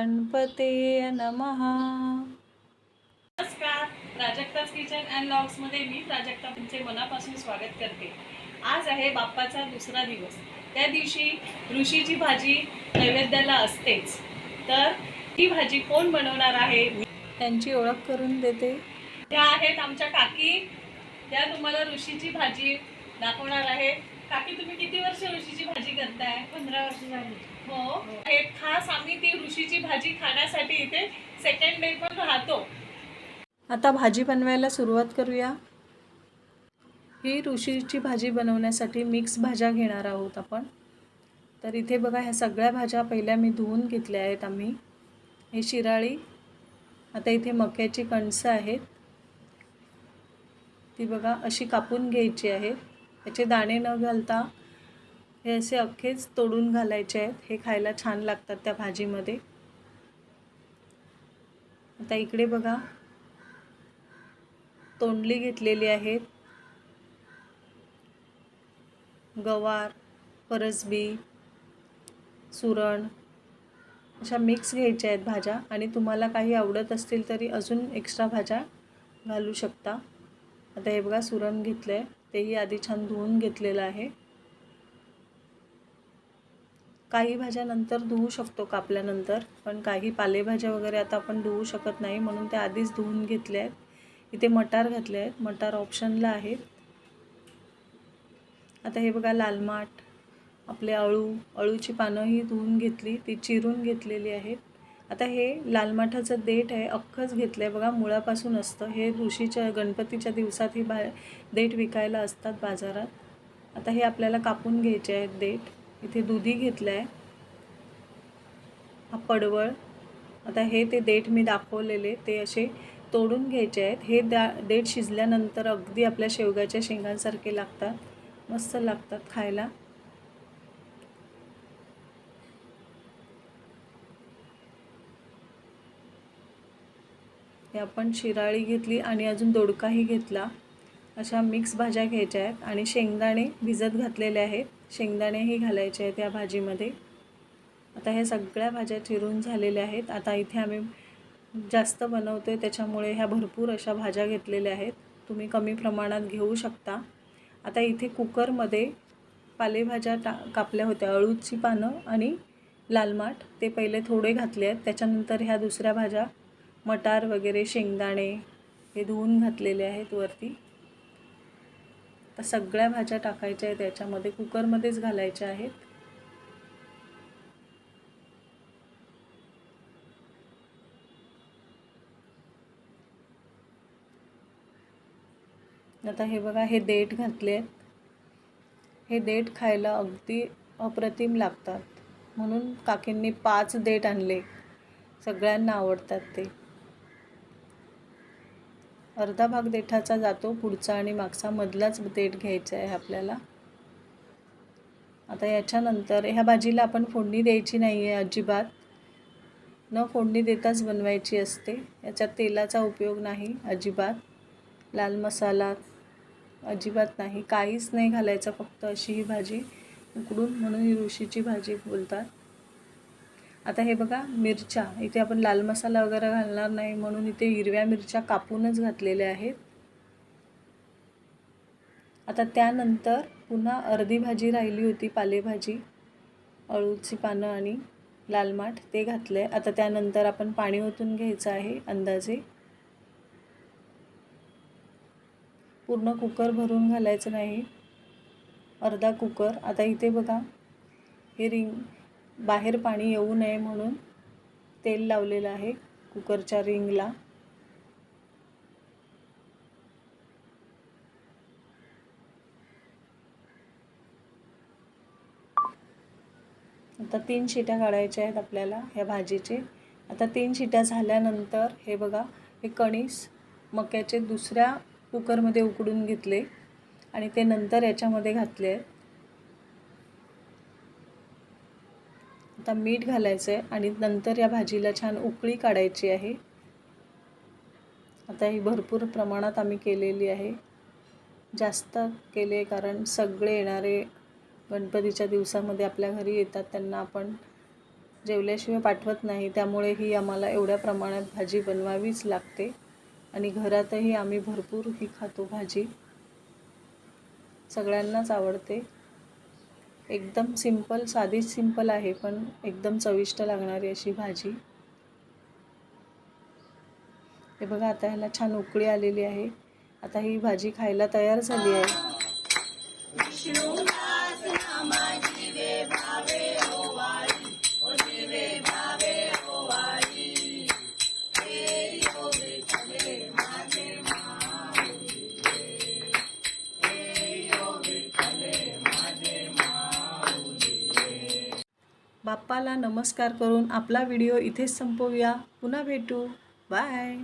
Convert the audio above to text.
गणपते नमः. नमस्कार kitchen and लॉग्समध्ये मी प्राजक्ता तुमचे मनापासून स्वागत करते. आज आहे बाप्पाचा दुसरा दिवस. त्या दिवशी ऋषीची भाजी नैवेद्याला असतेच. तर ही भाजी कोण बनवणार आहे? त्यांची ओळख करून देते. त्या आहेत आमच्या काकी. त्या तुम्हाला ऋषीची भाजी दाखवणार आहे. काकी तुम्ही किती वर्ष ऋषीची भाजी करताय? पंधरा वर्ष झाली. हो. हे खास आम्ही ती ऋषीची भाजी खाण्यासाठी इथे सेकंड डे पण राहतो. आता भाजी बनवायला सुरुवात करूया. ही ऋषीची भाजी बनवण्यासाठी मिक्स भाज्या घेणार आहोत आपण. तर इथे बघा ह्या सगळ्या भाज्या पहिल्या मी धुवून घेतल्या आहेत आम्ही. हे शिराळी आता इथे मक्याची कणसं आहेत. ती बघा अशी कापून घ्यायची आहे. त्याचे दाणे न घालता हे असे अख्खेच तोडून घालायचे आहेत. हे खायला छान लागतात त्या भाजीमध्ये. आता इकडे बघा. तोंडली घेतलेली आहेत. गवार परसबी सुरण अशा मिक्स घ्यायच्या आहेत भाज्या. आणि तुम्हाला काही आवडत असतील तरी अजून एक्स्ट्रा भाज्या घालू शकता. आता हे बघा सुरण घेतलं आहे तेही आधी छान धुवून घेतलेलं आहे. काही भाज्या नंतर धुवू शकतो कापल्यानंतर पण काही पालेभाज्या वगैरे आता आपण धुवू शकत नाही म्हणून त्या आधीच धुवून घेतल्या आहेत. इथे मटार घातले आहेत. मटार ऑप्शनला आहेत आता हे बघा लालमाट आपले अळू अळूची पानंही धुवून घेतली ती चिरून घेतलेली आहेत. आता हे लालमाठाचं देठ आहे अख्खंच घेतलं आहे बघा मुळापासून असतं. हे ऋषीच्या गणपतीच्या दिवसात ही बा देठ विकायला असतात बाजारात. आता हे आपल्याला कापून घ्यायचे आहेत देठ. इथे दुधी घेतलं आहे हा पडवळ. आता हे ते देठ मी दाखवलेले ते असे तोडून घ्यायचे आहेत. हे द्या देठ शिजल्यानंतर अगदी आपल्या शेवग्याच्या शेंगांसारखे लागतात. मस्त लागतात खायला. हे आपण शिराळी घेतली आणि अजून दोडकाही घेतला. अशा मिक्स भाज्या घ्यायच्या आहेत आणि शेंगदाणे भिजत घातलेले आहेत. शेंगदाणेही घालायचे आहेत या भाजीमध्ये. आता ह्या सगळ्या भाज्या चिरून झालेल्या आहेत. आता इथे आम्ही जास्त बनवतो आहे त्याच्यामुळे ह्या भरपूर अशा भाज्या घेतलेल्या आहेत. तुम्ही कमी प्रमाणात घेऊ शकता. आता इथे कुकरमध्ये पालेभाज्या टा कापल्या होत्या. अळूची पानं आणि लालमाठ ते पहिले थोडे घातले आहेत. त्याच्यानंतर ह्या दुसऱ्या भाज्या मटार वगैरे शेंगदाणे हे धुवून घातलेले आहेत वरती. सगळ्या भाज्या टाकायच्या आहेत त्याच्यामध्ये कुकरमध्येच घालायच्या आहेत. आता हे बघा हे देठ घातले आहेत. हे देठ खायला अगदी अप्रतिम लागतात. म्हणून काकींनी पाच देठ आणले. सगळ्यांना आवडतात ते. अर्धा भाग देठाचा जातो पुढचा आणि मागचा. मधलाच देठ घ्यायचा आहे आपल्याला. आता याच्यानंतर ह्या भाजीला आपण फोडणी द्यायची नाही आहे अजिबात. न फोडणी देताच बनवायची असते. याच्यात तेलाचा उपयोग नाही अजिबात. लाल मसाला अजिबात नाही. काहीच नाही घालायचं फक्त अशी ही भाजी उकडून म्हणून ही ऋषीची भाजी बोलतात. आता हे बघा मिरच्या. इथे आपण लाल मसाला वगैरे घालणार नाही म्हणून इथे हिरव्या मिरच्या कापूनच घातलेल्या आहेत. आता त्यानंतर पुन्हा अर्धी भाजी राहिली होती पालेभाजी अळूची पानं आणि लालमाठ ते घातले आता त्यानंतर आपण पाणी ओतून घ्यायचं आहे अंदाजे. पूर्ण कुकर भरून घालायचं नाही. अर्धा कुकर. आता इथे बघा हे रिंग बाहेर पाणी येऊ नये म्हणून तेल लावलेलं आहे कुकरच्या रिंगला. आता तीन शिट्या काढायच्या आहेत आपल्याला ह्या भाजीचे. आता तीन शिट्या झाल्यानंतर हे बघा हे कणीस मक्याचे दुसऱ्या कुकरमध्ये उकडून घेतले आणि ते नंतर याच्यामध्ये घातले आहेत. आता मीठ घालायचं आहे आणि नंतर या भाजीला छान उकळी काढायची आहे. आता ही भरपूर प्रमाणात आम्ही केलेली आहे. जास्त केले कारण सगळे येणारे गणपतीच्या दिवसामध्ये आपल्या घरी येतात त्यांना आपण जेवल्याशिवाय पाठवत नाही. त्यामुळे ही आम्हाला एवढ्या प्रमाणात भाजी बनवावीच लागते आणि घरातही आम्ही भरपूर ही खातो भाजी. सगळ्यांनाच आवडते. एकदम सिंपल साधीच सिंपल आहे पण एकदम चविष्ट लागणारी अशी भाजी. हे बघा आता ह्याला छान उकळी आलेली आहे. आता ही भाजी खायला तयार झाली आहे. बाप्पाला नमस्कार करून आपला व्हिडिओ इथेच संपवूया. पुन्हा भेटू. बाय.